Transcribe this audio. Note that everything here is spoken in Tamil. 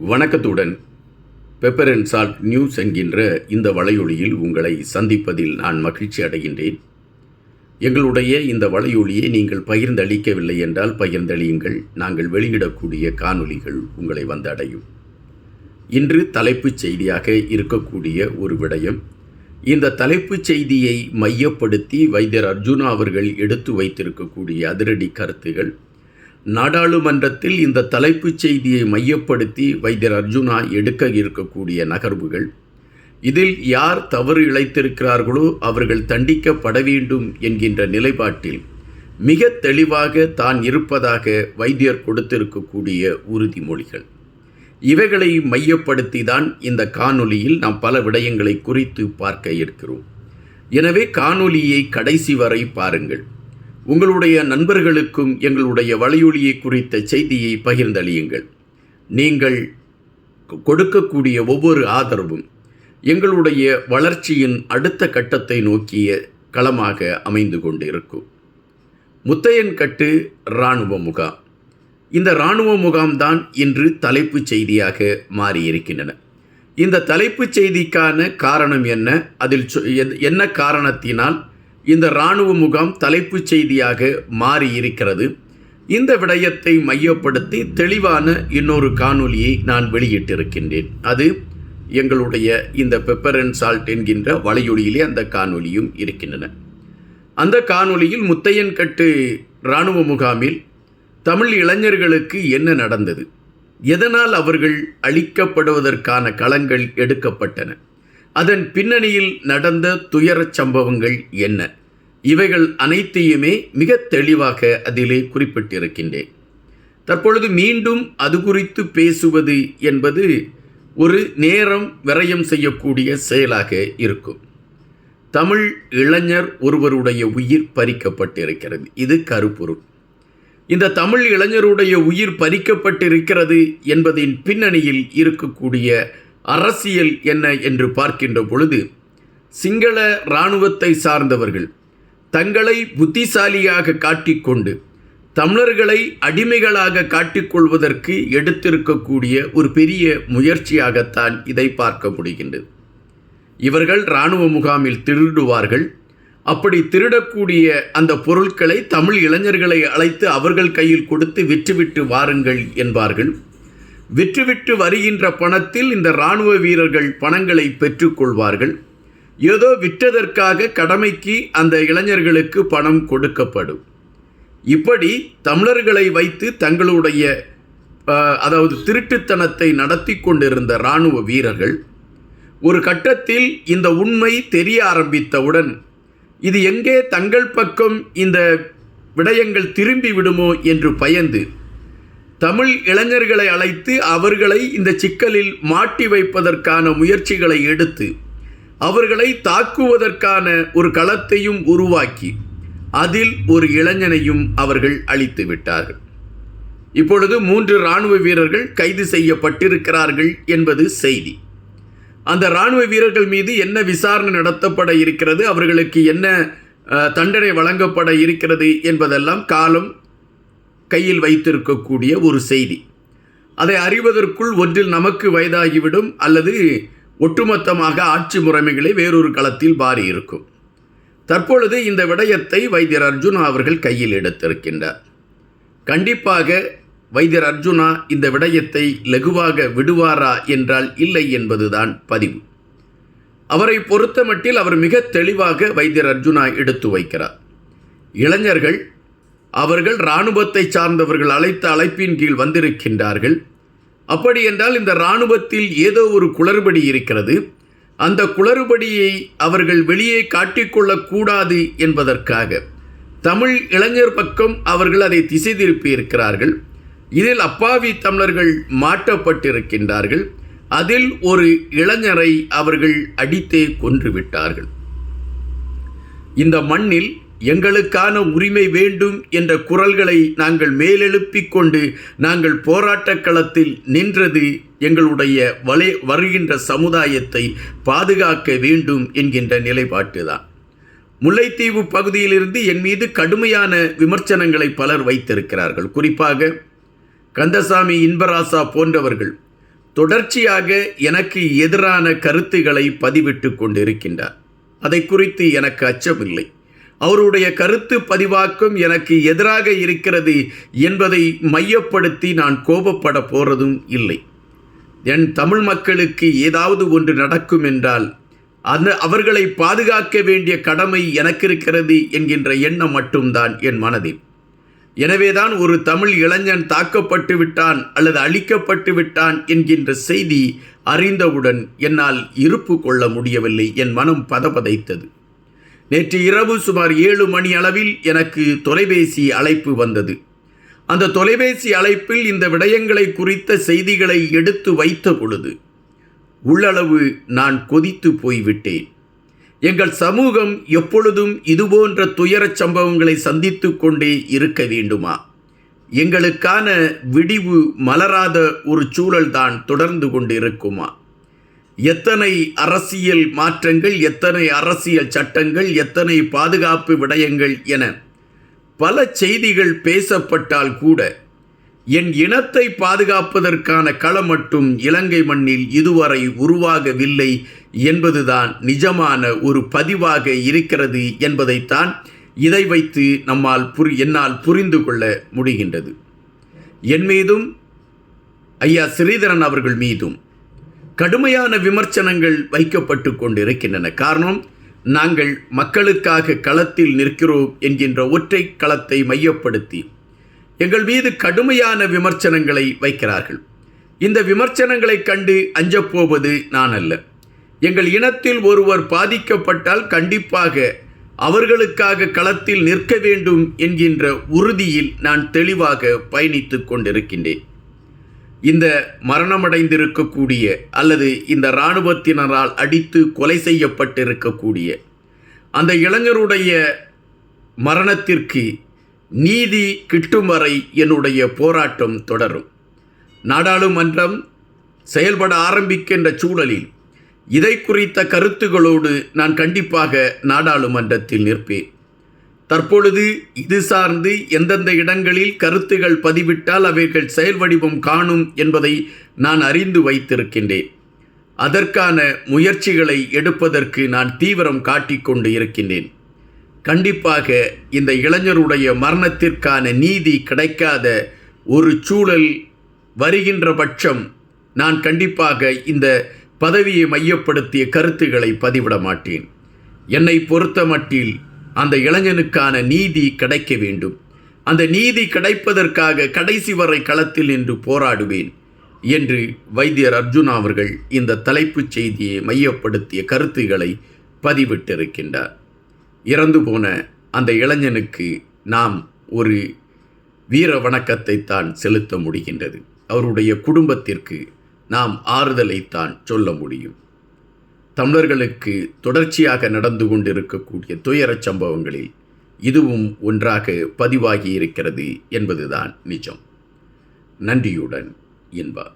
வணக்கத்துடன். பெப்பர் அண்ட் சால்ட் நியூஸ் என்கின்ற இந்த வலையொலியில் உங்களை சந்திப்பதில் நான் மகிழ்ச்சி அடைகின்றேன். எங்களுடைய இந்த வலையொலியை நீங்கள் பகிர்ந்தளிக்கவில்லை என்றால் பகிர்ந்தளியுங்கள். நாங்கள் வெளியிடக்கூடிய காணொளிகள் உங்களை வந்து அடையும் இன்று தலைப்புச் செய்தியாக இருக்கக்கூடிய ஒரு விடயம். இந்த தலைப்புச் செய்தியை மையப்படுத்தி வைத்தியர் அர்ஜுனா அவர்கள் எடுத்து வைத்திருக்கக்கூடிய அதிரடி கருத்துகள். நாடாளுமன்றத்தில் இந்த தலைப்புச் செய்தியை மையப்படுத்தி வைத்தியர் அர்ஜுனா எடுக்க இருக்கக்கூடிய நகர்வுகள். இதில் யார் தவறு இழைத்திருக்கிறார்களோ அவர்கள் தண்டிக்கப்பட வேண்டும் என்கின்ற நிலைப்பாட்டில் மிக தெளிவாக தான் இருப்பதாக வைத்தியர் கொடுத்திருக்கக்கூடிய உறுதிமொழிகள். இவைகளை மையப்படுத்தி தான் இந்த காணொலியில் நாம் பல விடயங்களை குறித்து பார்க்க இருக்கிறோம். எனவே காணொலியை கடைசி வரை பாருங்கள். உங்களுடைய நண்பர்களுக்கும் எங்களுடைய வலையொலியை குறித்த செய்தியை பகிர்ந்தளியுங்கள். நீங்கள் கொடுக்கக்கூடிய ஒவ்வொரு ஆதரவும் எங்களுடைய வளர்ச்சியின் அடுத்த கட்டத்தை நோக்கிய களமாக அமைந்து கொண்டிருக்கும். முத்தையன்கட்டு இராணுவ முகாம். இந்த இராணுவ முகாம்தான் இன்று தலைப்புச் செய்தியாக மாறியிருக்கின்றன. இந்த தலைப்புச் செய்திக்கான காரணம் என்ன? அதில் சொ- என்ன காரணத்தினால் இந்த இராணுவ முகாம் தலைப்புச் செய்தியாக மாறி இருக்கிறது இந்த விடயத்தை மையப்படுத்தி தெளிவான இன்னொரு காணொலியை நான் வெளியிட்டிருக்கின்றேன். அது எங்களுடைய இந்த பெப்பர் அண்ட் சால்ட் என்கின்ற வலையொலியிலே அந்த காணொலியும் இருக்கின்றன. அந்த காணொலியில் முத்தையன்கட்டு இராணுவ முகாமில் தமிழ் இளைஞர்களுக்கு என்ன நடந்தது? எதனால் அவர்கள் அழிக்கப்படுவதற்கான களங்கள் எடுக்கப்பட்டன? அதன் பின்னணியில் நடந்த துயரச் சம்பவங்கள் என்ன? இவைகள் அனைத்தையுமே மிக தெளிவாக அதிலே குறிப்பிட்டிருக்கின்றேன். தற்பொழுது மீண்டும் அது குறித்து பேசுவது என்பது ஒரு நேரம் விரயம் செய்யக்கூடிய செயலாக இருக்கும். தமிழ் இளைஞர் ஒருவருடைய உயிர் பறிக்கப்பட்டிருக்கிறது. இது கருப்பொருள். இந்த தமிழ் இளைஞருடைய உயிர் பறிக்கப்பட்டிருக்கிறது என்பதின் பின்னணியில் இருக்கக்கூடிய அரசியல் என்ன என்று பார்க்கின்ற பொழுது சிங்கள இராணுவத்தை சார்ந்தவர்கள் தங்களை புத்திசாலியாக காட்டிக்கொண்டு தமிழர்களை அடிமைகளாக காட்டிக்கொள்வதற்கு எடுத்திருக்கக்கூடிய ஒரு பெரிய முயற்சியாகத்தான் இதை பார்க்க முடிகின்றது. இவர்கள் இராணுவ முகாமில் திருடுவார்கள். அப்படி திருடக்கூடிய அந்த பொருட்களை தமிழ் இளைஞர்களை அழைத்து அவர்கள் கையில் கொடுத்து விற்றுவிட்டு வாருங்கள் என்பார்கள். விற்றுவிட்டு வருகின்ற பணத்தில் இந்த இராணுவ வீரர்கள் பணங்களை பெற்றுக்கொள்வார்கள். ஏதோ விற்றதற்காக கடமைக்கு அந்த இளைஞர்களுக்கு பணம் கொடுக்கப்படும். இப்படி தமிழர்களை வைத்து தங்களுடைய அதாவது திருட்டுத்தனத்தை நடத்தி கொண்டிருந்த இராணுவ வீரர்கள் ஒரு கட்டத்தில் இந்த உண்மை தெரிய ஆரம்பித்தவுடன் இது எங்கே தங்கள் பக்கம் இந்த விடயங்கள் திரும்பி விடுமோ என்று பயந்து தமிழ் இளைஞர்களை அழைத்து அவர்களை இந்த சிக்கலில் மாட்டி வைப்பதற்கான முயற்சிகளை எடுத்து அவர்களை தாக்குவதற்கான ஒரு களத்தையும் உருவாக்கி அதில் ஒரு இளைஞனையும் அவர்கள் அழித்து விட்டார்கள். இப்பொழுது மூன்று இராணுவ வீரர்கள் கைது செய்யப்பட்டிருக்கிறார்கள் என்பது செய்தி. அந்த இராணுவ வீரர்கள் மீது என்ன விசாரணை நடத்தப்பட இருக்கிறது அவர்களுக்கு என்ன தண்டனை வழங்கப்பட இருக்கிறது என்பதெல்லாம் காலம் கையில் வைத்திருக்கக்கூடிய ஒரு செய்தி. அதை அறிவதற்குள் ஒன்றில் நமக்கு வயதாகிவிடும் அல்லது ஒட்டுமொத்தமாக ஆட்சி முறைமைகளை வேறொரு களத்தில் பாரி இருக்கும் தற்பொழுது இந்த விடயத்தை வைத்தியர் அர்ஜுனா அவர்கள் கையில் எடுத்திருக்கின்றார். கண்டிப்பாக வைத்தியர் அர்ஜுனா இந்த விடயத்தை லகுவாக விடுவாரா என்றால் இல்லை என்பதுதான் பதிவு. அவரை பொறுத்தமட்டில் அவர் மிக தெளிவாக வைத்தியர் அர்ஜுனா எடுத்து வைக்கிறார். இளைஞர்கள் அவர்கள் இராணுவத்தை சார்ந்தவர்கள் அழைத்த அழைப்பின் கீழ் வந்திருக்கின்றார்கள். அப்படி என்றால் இந்த இராணுவத்தில் ஏதோ ஒரு குளறுபடி இருக்கிறது. அந்த குளறுபடியை அவர்கள் வெளியே காட்டிக்கொள்ளக்கூடாது என்பதற்காக தமிழ் இளைஞர் பக்கம் அவர்கள் அதை திசை திருப்பி இருக்கிறார்கள் இதில் அப்பாவி தமிழர்கள் மாட்டப்பட்டிருக்கின்றார்கள். அதில் ஒரு இளைஞரை அவர்கள் அடித்தே கொன்று விட்டார்கள். இந்த மண்ணில் எங்களுக்கான உரிமை வேண்டும் என்ற குரல்களை நாங்கள் மேலெழுப்பிக் கொண்டு நாங்கள் போராட்டக் களத்தில் நின்றது எங்களுடைய வலை வருகின்ற சமுதாயத்தை பாதுகாக்க வேண்டும் என்கின்ற நிலைப்பாட்டுதான். முல்லைத்தீவு பகுதியிலிருந்து என் மீது கடுமையான விமர்சனங்களை பலர் வைத்திருக்கிறார்கள். குறிப்பாக கந்தசாமி இன்பராசா போன்றவர்கள் தொடர்ச்சியாக எனக்கு எதிரான கருத்துக்களை பதிவிட்டு கொண்டிருக்கின்றார். அதை குறித்து எனக்கு அச்சமில்லை. அவருடைய கருத்து பதிவாக்கம் எனக்கு எதிராக இருக்கிறது என்பதை மையப்படுத்தி நான் கோபப்பட போகிறதும் இல்லை. என் தமிழ் மக்களுக்கு ஏதாவது ஒன்று நடக்கும் என்றால் அந்த அவர்களை பாதுகாக்க வேண்டிய கடமை எனக்கு இருக்கிறது என்கின்ற எண்ணம் மட்டும்தான் என் மனதில். எனவேதான் ஒரு தமிழ் இளைஞன் தாக்கப்பட்டு விட்டான் அல்லது அழிக்கப்பட்டு விட்டான் என்கின்ற செய்தி அறிந்தவுடன் என்னால் இருப்பு கொள்ள முடியவில்லை. என் மனம் பதபதைத்தது. நேற்று இரவு சுமார் ஏழு மணி அளவில் எனக்கு தொலைபேசி அழைப்பு வந்தது. அந்த தொலைபேசி அழைப்பில் இந்த விடயங்களை குறித்த செய்திகளை எடுத்து வைத்த பொழுது உள்ளளவு நான் கொதித்து போய்விட்டேன். எங்கள் சமூகம் எப்பொழுதும் இதுபோன்ற துயரச் சம்பவங்களை சந்தித்து கொண்டே இருக்க வேண்டுமா? எங்களுக்கான விடிவு மலராத ஒரு சூழல்தான் தொடர்ந்து கொண்டிருக்குமா? எத்தனை அரசியல் மாற்றங்கள் எத்தனை அரசியல் சட்டங்கள் எத்தனை பாதுகாப்பு விடயங்கள் என பல செய்திகள் பேசப்பட்டால் கூட என் இனத்தை பாதுகாப்பதற்கான களம் மட்டும் இலங்கை மண்ணில் இதுவரை உருவாகவில்லை என்பதுதான் நிஜமான ஒரு பதிவாக இருக்கிறது என்பதைத்தான் இதை வைத்து நம்மால் புரி என்னால் புரிந்து கொள்ள முடிகின்றது. என் மீதும் ஐயா ஸ்ரீதரன் அவர்கள் மீதும் கடுமையான விமர்சனங்கள் வைக்கப்பட்டு கொண்டிருக்கின்றன. காரணம் நாங்கள் மக்களுக்காக களத்தில் நிற்கிறோம் என்கின்ற ஒற்றை களத்தை மையப்படுத்தி எங்கள் மீது கடுமையான விமர்சனங்களை வைக்கிறார்கள். இந்த விமர்சனங்களை கண்டு அஞ்சப்போவது நான் அல்ல எங்கள் இனத்தில் ஒருவர் பாதிக்கப்பட்டால் கண்டிப்பாக அவர்களுக்காக களத்தில் நிற்க வேண்டும் என்கின்ற உறுதியில் நான் தெளிவாக பயணித்து கொண்டிருக்கின்றேன். இந்த மரணமடைந்திருக்கக்கூடிய அல்லது இந்த இராணுவத்தினரால் அடித்து கொலை செய்யப்பட்டிருக்கக்கூடிய அந்த இளைஞருடைய மரணத்திற்கு நீதி கிட்டும் வரை என்னுடைய போராட்டம் தொடரும். நாடாளுமன்றம் செயல்பட ஆரம்பிக்கின்ற சூழலில் இதை குறித்த கருத்துகளோடு நான் கண்டிப்பாக நாடாளுமன்றத்தில் நிற்பேன். தற்பொழுது இது சார்ந்து எந்தெந்த இடங்களில் கருத்துகள் பதிவிட்டால் அவைகள் செயல் வடிவம் காணும் என்பதை நான் அறிந்து வைத்திருக்கின்றேன். அதற்கான முயற்சிகளை எடுப்பதற்கு நான் தீவிரம் காட்டிக்கொண்டு இருக்கின்றேன். கண்டிப்பாக இந்த இளைஞருடைய மரணத்திற்கான நீதி கிடைக்காத ஒரு சூழல் வருகின்ற பட்சம் நான் கண்டிப்பாக இந்த பதவியை மையப்படுத்திய கருத்துக்களை பதிவிட மாட்டேன். என்னை பொறுத்த மட்டில் அந்த இளைஞனுக்கான நீதி கிடைக்க வேண்டும். அந்த நீதி கிடைப்பதற்காக கடைசி வரை களத்தில் நின்று போராடுவேன் என்று வைத்தியர் அர்ஜுனா அவர்கள் இந்த தலைப்புச் செய்தியை மையப்படுத்திய கருத்துக்களை பதிவிட்டிருக்கின்றார். இறந்து போன அந்த இளைஞனுக்கு நாம் ஒரு வீர வணக்கத்தை தான் செலுத்த முடிகின்றது. அவருடைய குடும்பத்திற்கு நாம் ஆறுதலைத்தான் சொல்ல முடியும். தமிழர்களுக்கு தொடர்ச்சியாக நடந்து கொண்டிருக்கக்கூடிய துயரச் சம்பவங்களில் இதுவும் ஒன்றாக பதிவாகி இருக்கிறது என்பதுதான் நிஜம். நன்றியுடன் இன்பா